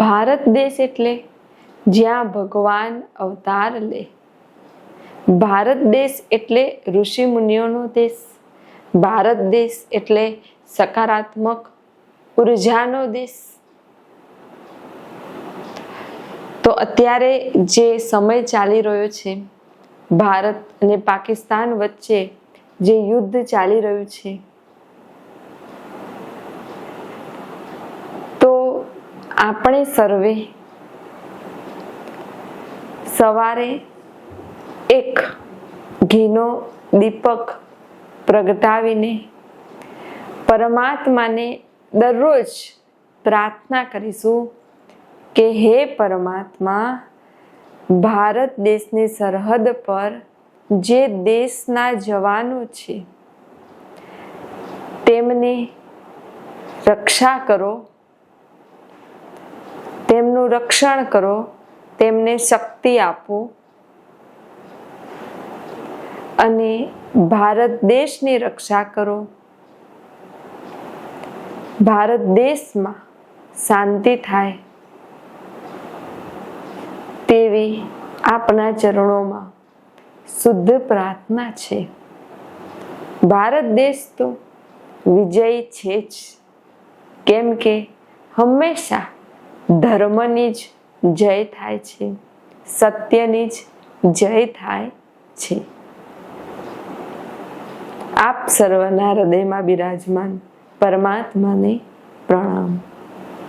ભારત દેશ એટલે જ્યાં ભગવાન અવતાર લે. ભારત દેશ એટલે ઋષિ મુનિઓનો દેશ. ભારત દેશ એટલે સકારાત્મક ઉર્જાનો દેશ. તો અત્યારે જે સમય ચાલી રહ્યો છે, ભારત અને પાકિસ્તાન વચ્ચે જે યુદ્ધ ચાલી રહ્યું છે તો આપણે સર્વે સવારે એક ઘીનો દીપક પ્રગટાવીને પરમાત્માને દરરોજ પ્રાર્થના કરીશું કે હે પરમાત્મા, ભારત દેશની સરહદ પર જે દેશના જવાનો છે, તેમને રક્ષા કરો તેમનું રક્ષણ કરો, તેમને શક્તિ આપો. અને ભારત દેશની રક્ષા કરો. ભારત દેશમાં શાંતિ થાય. તેવી આપના ચરણોમાં શુદ્ધ પ્રાર્થના છે. ભારત દેશ તો વિજયી છે જ. કેમ કે હંમેશા ધર્મની જ જય થાય છે. સત્યની જ જય થાય છે. આપ સર્વના હૃદયમાં બિરાજમાન પરમાત્માને પ્રણામ.